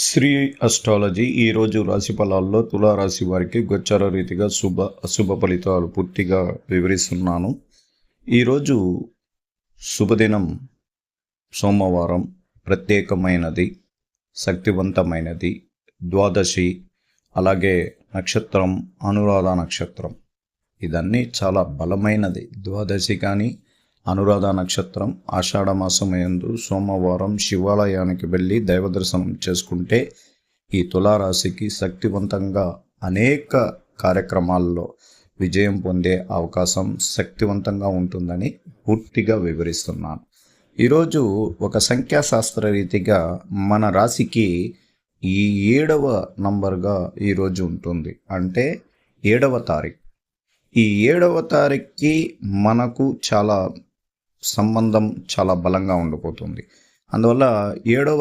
Shri astrology ఈరోజు రాశి ఫలాల్లో తులారాశి వారికి గోచార రీతిగా శుభ అశుభ ఫలితాలు పూర్తిగా వివరిస్తున్నాను. ఈరోజు శుభదినం సోమవారం ప్రత్యేకమైనది శక్తివంతమైనది ద్వాదశి అలాగే నక్షత్రం అనురాధ నక్షత్రం. ఇదన్నీ చాలా బలమైనది. ద్వాదశి కానీ అనురాధ నక్షత్రం ఆషాఢమాసమయందు మాసం యందు సోమవారం శివాలయానికి వెళ్ళి దైవ దర్శనం చేసుకుంటే ఈ తులారాశికి శక్తివంతంగా అనేక కార్యక్రమాల్లో విజయం పొందే అవకాశం శక్తివంతంగా ఉంటుందని పూర్తిగా వివరిస్తున్నాను. ఈరోజు ఒక సంఖ్యాశాస్త్ర రీతిగా మన రాశికి ఈ ఏడవ నంబర్గా ఈరోజు ఉంటుంది. అంటే ఏడవ తారీఖు. ఈ ఏడవ తారీఖుకి మనకు చాలా సంబంధం చాలా బలంగా ఉండిపోతుంది. అందువల్ల ఏడవ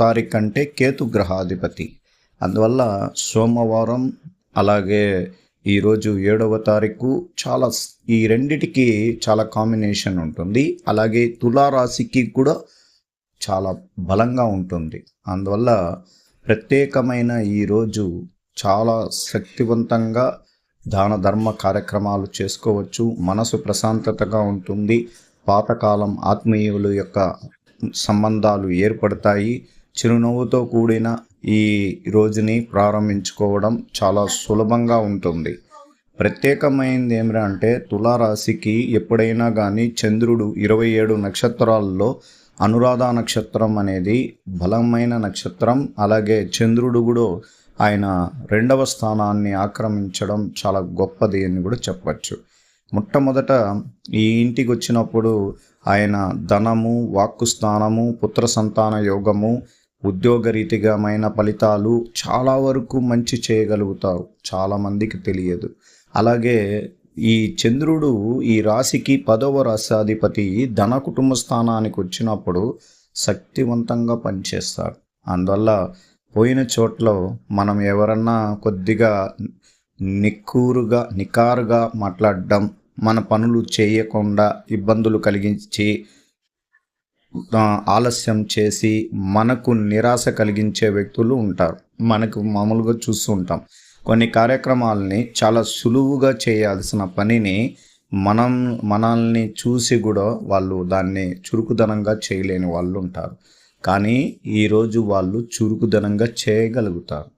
తారీఖు అంటే కేతు గ్రహాధిపతి. అందువల్ల సోమవారం అలాగే ఈరోజు ఏడవ తారీఖు చాలా ఈ రెండిటికి చాలా కాంబినేషన్ ఉంటుంది. అలాగే తులారాశికి కూడా చాలా బలంగా ఉంటుంది. అందువల్ల ప్రత్యేకమైన ఈరోజు చాలా శక్తివంతంగా దాన ధర్మ కార్యక్రమాలు చేసుకోవచ్చు. మనసు ప్రశాంతతగా ఉంటుంది. పాతకాలం ఆత్మీయుల యొక్క సంబంధాలు ఏర్పడతాయి. చిరునవ్వుతో కూడిన ఈ రోజుని ప్రారంభించుకోవడం చాలా సులభంగా ఉంటుంది. ప్రత్యేకమైనది ఏమిటంటే తులారాశికి ఎప్పుడైనా కానీ చంద్రుడు ఇరవై ఏడు నక్షత్రాల్లో అనురాధ నక్షత్రం అనేది బలమైన నక్షత్రం. అలాగే చంద్రుడు కూడా ఆయన రెండవ స్థానాన్ని ఆక్రమించడం చాలా గొప్పది అని కూడా చెప్పచ్చు. మొట్టమొదట ఈ ఇంటికి వచ్చినప్పుడు ఆయన ధనము వాక్కు స్థానము పుత్ర సంతాన యోగము ఉద్యోగరీతిగమైన ఫలితాలు చాలా వరకు మంచి చేయగలుగుతారు. చాలామందికి తెలియదు. అలాగే ఈ చంద్రుడు ఈ రాశికి పదవ రాశాధిపతి ధన కుటుంబ స్థానానికి వచ్చినప్పుడు శక్తివంతంగా పనిచేస్తాడు. అందువల్ల పోయిన చోట్ల మనం ఎవరన్నా కొద్దిగా నిక్కూరుగా నికారుగా మాట్లాడడం మన పనులు చేయకుండా ఇబ్బందులు కలిగించి ఆలస్యం చేసి మనకు నిరాశ కలిగించే వ్యక్తులు ఉంటారు. మనకు మామూలుగా చూస్తూ ఉంటాం. కొన్ని కార్యక్రమాలని చాలా సులువుగా చేయాల్సిన పనిని మనం మనల్ని చూసి కూడా వాళ్ళు దాన్ని చురుకుదనంగా చేయలేని వాళ్ళు ఉంటారు. కానీ ఈరోజు వాళ్ళు చురుకుదనంగా చేయగలుగుతారు.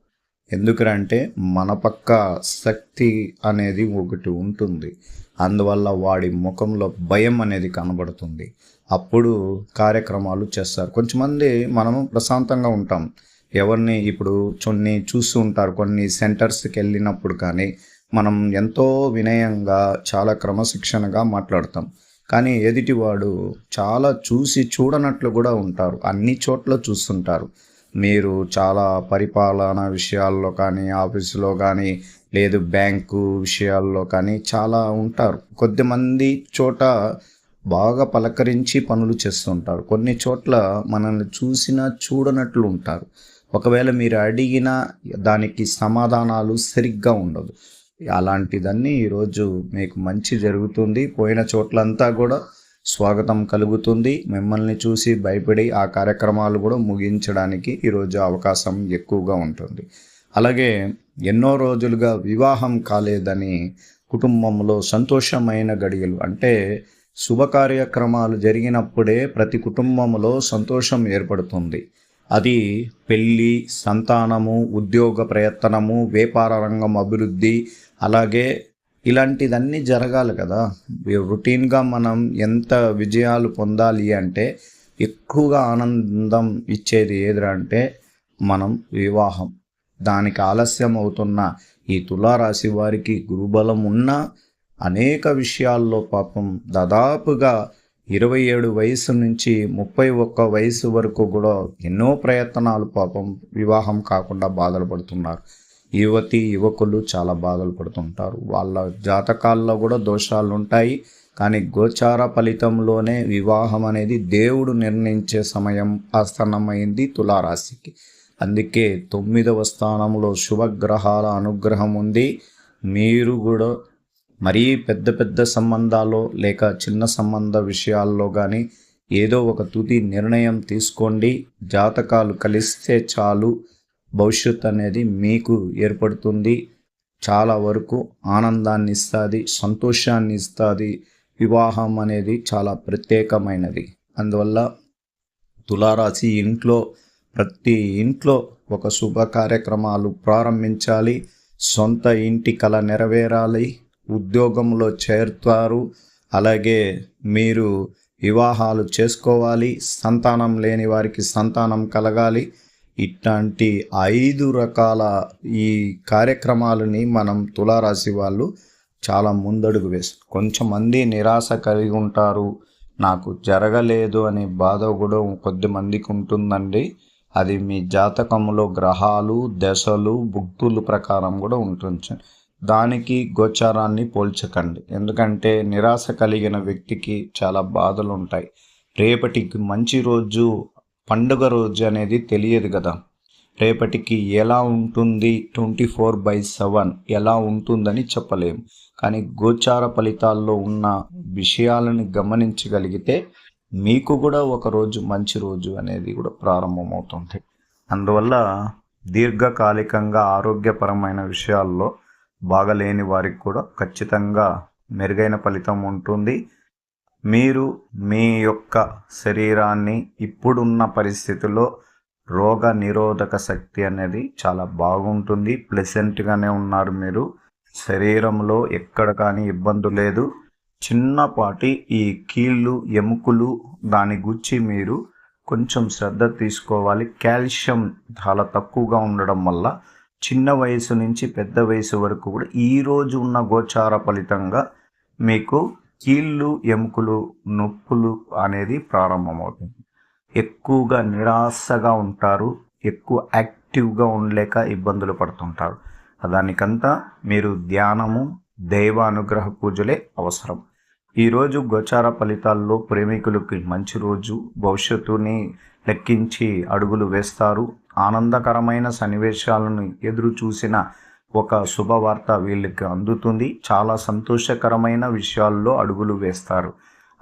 ఎందుకంటే మన పక్క శక్తి అనేది ఒకటి ఉంటుంది. అందువల్ల వాడి ముఖంలో భయం అనేది కనబడుతుంది. అప్పుడు కార్యక్రమాలు చేస్తారు. కొంతమంది మనము ప్రశాంతంగా ఉంటాం. ఎవరిని ఇప్పుడు కొన్ని చూస్తూ ఉంటారు. కొన్ని సెంటర్స్కి వెళ్ళినప్పుడు కానీ మనం ఎంతో వినయంగా చాలా క్రమశిక్షణగా మాట్లాడతాం. కానీ ఎదుటివాడు చాలా చూసి చూడనట్లు కూడా ఉంటారు. అన్ని చోట్ల చూస్తుంటారు. మీరు చాలా పరిపాలన విషయాల్లో కానీ ఆఫీసులో కానీ లేదు బ్యాంకు విషయాల్లో కానీ చాలా ఉంటారు. కొద్దిమంది చోట బాగా పలకరించి పనులు చేస్తుంటారు. కొన్ని చోట్ల మనల్ని చూసినా చూడనట్లు ఉంటారు. ఒకవేళ మీరు అడిగిన దానికి సమాధానాలు సరిగ్గా ఉండదు. అలాంటిదన్నీ ఈరోజు మీకు మంచి జరుగుతుంది. పోయిన చోట్లంతా కూడా స్వాగతం కలుగుతుంది. మిమ్మల్ని చూసి భయపడి ఆ కార్యక్రమాలు కూడా ముగించడానికి ఈరోజు అవకాశం ఎక్కువగా ఉంటుంది. అలాగే ఎన్నో రోజులుగా వివాహం కాలేదని కుటుంబంలో సంతోషమైన గడియలు అంటే శుభ కార్యక్రమాలు జరిగినప్పుడే ప్రతి కుటుంబంలో సంతోషం ఏర్పడుతుంది. అది పెళ్ళి సంతానము ఉద్యోగ ప్రయత్నము వ్యాపార రంగం అభివృద్ధి అలాగే ఇలాంటిదన్నీ జరగాలి కదా. రొటీన్గా మనం ఎంత విజయాలు పొందాలి అంటే ఎక్కువగా ఆనందం ఇచ్చేది ఏదంటే మనం వివాహం. దానికి ఆలస్యం అవుతున్న ఈ తులారాశి వారికి గురుబలం ఉన్న అనేక విషయాల్లో పాపం దాదాపుగా ఇరవై ఏడు వయసు నుంచి ముప్పై ఒక్క వయసు వరకు కూడా ఎన్నో ప్రయత్నాలు పాపం వివాహం కాకుండా బాధలు పడుతున్నారు. యువతి యువకులు చాలా బాధలు పడుతుంటారు. వాళ్ళ జాతకాల్లో కూడా దోషాలు ఉంటాయి. కానీ గోచార ఫలితంలోనే వివాహం అనేది దేవుడు నిర్ణయించే సమయం ఆస్థానమైంది తులారాశికి. అందుకే తొమ్మిదవ స్థానంలో శుభగ్రహాల అనుగ్రహం ఉంది. మీరు కూడా మరీ పెద్ద పెద్ద సంబంధాలు లేక చిన్న సంబంధ విషయాల్లో కానీ ఏదో ఒక తుది నిర్ణయం తీసుకోండి. జాతకాలు కలిస్తే చాలు. భవిష్యత్తు అనేది మీకు ఏర్పడుతుంది. చాలా వరకు ఆనందాన్ని ఇస్తుంది సంతోషాన్ని ఇస్తుంది. వివాహం అనేది చాలా ప్రత్యేకమైనది. అందువల్ల తులారాశి ఇంట్లో ప్రతి ఇంట్లో ఒక శుభ కార్యక్రమాలు ప్రారంభించాలి. సొంత ఇంటి కళ నెరవేరాలి. ఉద్యోగంలో చేరుతారు. అలాగే మీరు వివాహాలు చేసుకోవాలి. సంతానం లేని వారికి సంతానం కలగాలి. ఇట్లాంటి ఐదు రకాల ఈ కార్యక్రమాలని మనం తులారాశి వాళ్ళు చాలా ముందడుగు వేస్తారు కొంచెమంది నిరాశ కలిగి ఉంటారు. నాకు జరగలేదు అనే బాధ కూడా కొద్ది మందికి ఉంటుందండి. అది మీ జాతకంలో గ్రహాలు దశలు భుక్తులు ప్రకారం కూడా ఉంటుంది. దానికి గోచారాన్ని పోల్చకండి. ఎందుకంటే నిరాశ కలిగిన వ్యక్తికి చాలా బాధలు ఉంటాయి రేపటికి మంచి రోజు పండుగ రోజు అనేది తెలియదు కదా. రేపటికి ఎలా ఉంటుంది ట్వంటీ ఫోర్ బై సెవెన్? ఎలా ఉంటుందని చెప్పలేము. కానీ గోచార ఫలితాల్లో ఉన్న విషయాలను గమనించగలిగితే మీకు కూడా ఒక రోజు మంచి రోజు అనేది కూడా ప్రారంభమవుతుంది. అందువల్ల దీర్ఘకాలికంగా ఆరోగ్యపరమైన విషయాల్లో బాగలేని వారికి కూడా ఖచ్చితంగా మెరుగైన ఫలితం ఉంటుంది. మీరు మీ యొక్క శరీరాన్ని ఇప్పుడున్న పరిస్థితుల్లో రోగ నిరోధక శక్తి అనేది చాలా బాగుంటుంది ప్లెసెంట్గానే ఉన్నారు మీరు. శరీరంలో ఎక్కడ కానీ ఇబ్బంది లేదు. చిన్నపాటి ఈ కీళ్ళు ఎముకలు దాని గుచ్చి మీరు కొంచెం శ్రద్ధ తీసుకోవాలి. కాల్షియం చాలా తక్కువగా ఉండడం వల్ల చిన్న వయసు నుంచి పెద్ద వయసు వరకు కూడా ఈరోజు ఉన్న గోచార ఫలితంగా మీకు కీళ్ళు ఎముకలు నొప్పులు అనేది ప్రారంభమవుతుంది. ఎక్కువగా నిరాశగా ఉంటారు ఎక్కువ యాక్టివ్గా ఉండలేక ఇబ్బందులు పడుతుంటారు. దానికంతా మీరు ధ్యానము దైవానుగ్రహ పూజలే అవసరం. ఈరోజు గోచార ఫలితాల్లో ప్రేమికులకి మంచి రోజు భవిష్యత్తుని లెక్కించి అడుగులు వేస్తారు. ఆనందకరమైన సన్నివేశాలను ఎదురు చూసిన ఒక శుభవార్త వీళ్ళకి అందుతుంది. చాలా సంతోషకరమైన విషయాల్లో అడుగులు వేస్తారు.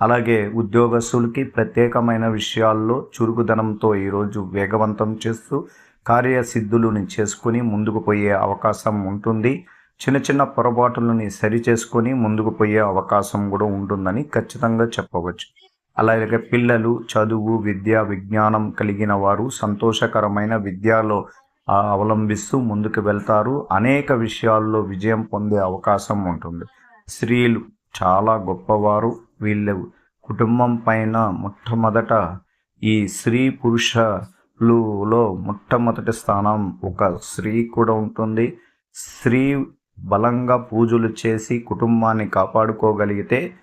అలాగే ఉద్యోగస్తులకి ప్రత్యేకమైన విషయాల్లో చురుకుదనంతో ఈరోజు వేగవంతం చేస్తూ కార్యసిద్ధులను చేసుకుని ముందుకు పోయే అవకాశం ఉంటుంది. చిన్న చిన్న పొరపాటులని సరి చేసుకొని ముందుకు పోయే అవకాశం కూడా ఉంటుందని ఖచ్చితంగా చెప్పవచ్చు. అలాగే పిల్లలు చదువు విద్య విజ్ఞానం కలిగిన వారు సంతోషకరమైన విద్యలో అవలంబిస్తూ ముందుకు వెళ్తారు. అనేక విషయాల్లో విజయం పొందే అవకాశం ఉంటుంది. స్త్రీలు చాలా గొప్పవారు. వీళ్ళు కుటుంబం పైన మొట్టమొదట ఈ స్త్రీ పురుషులులో మొట్టమొదటి స్థానం ఒక స్త్రీ కూడా ఉంటుంది. స్త్రీ బలంగా పూజలు చేసి కుటుంబాన్ని కాపాడుకోగలిగితే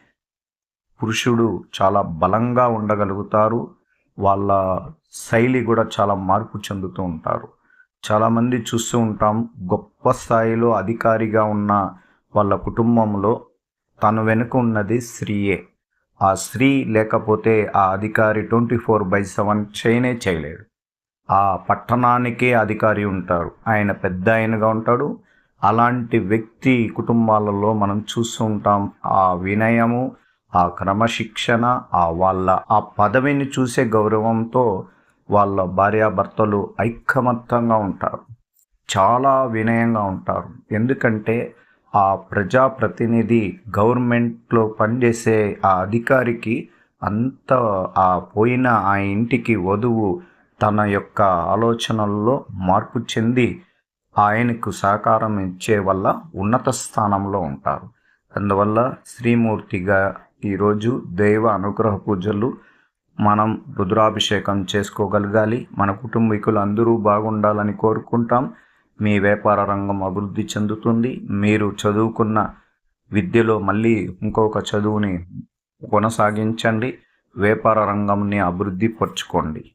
పురుషుడు చాలా బలంగా ఉండగలుగుతారు. వాళ్ళ శైలి కూడా చాలా మార్పు చెందుతూ ఉంటారు. చాలామంది చూస్తూ ఉంటాం గొప్ప స్థాయిలో అధికారిగా ఉన్న వాళ్ళ కుటుంబంలో తను వెనుక ఉన్నది స్త్రీయే. ఆ స్త్రీ లేకపోతే ఆ అధికారి ట్వంటీ ఫోర్ బై సెవెన్ చేయనే చేయలేడు ఆ పట్టణానికే అధికారి ఉంటారు. ఆయన పెద్ద ఆయనగా ఉంటాడు. అలాంటి వ్యక్తి కుటుంబాలలో మనం చూస్తూ ఉంటాం. ఆ వినయము ఆ క్రమశిక్షణ ఆ వాళ్ళ ఆ పదవిని చూసే గౌరవంతో వాళ్ళ భార్యాభర్తలు ఐకమత్యంగా ఉంటారు. చాలా వినయంగా ఉంటారు. ఎందుకంటే ఆ ప్రజాప్రతినిధి గవర్నమెంట్లో పనిచేసే ఆ అధికారికి అంత ఆ పోయిన ఆ ఇంటికి వధువు తన యొక్క ఆలోచనల్లో మార్పు చెంది ఆయనకు సహకారం ఇచ్చే వల్ల ఉన్నత స్థానంలో ఉంటారు. అందువల్ల శ్రీమూర్తిగా ఈరోజు దైవ అనుగ్రహ పూజలు మనం రుద్రాభిషేకం చేసుకోగలగాలి. మన కుటుంబీకులు అందరూ బాగుండాలని కోరుకుంటాం. మీ వ్యాపార రంగం అభివృద్ధి చెందుతుంది. మీరు చదువుకున్న విద్యలో మళ్ళీ ఇంకొక చదువుని కొనసాగించండి. వ్యాపార రంగంని అభివృద్ధి పరచుకోండి.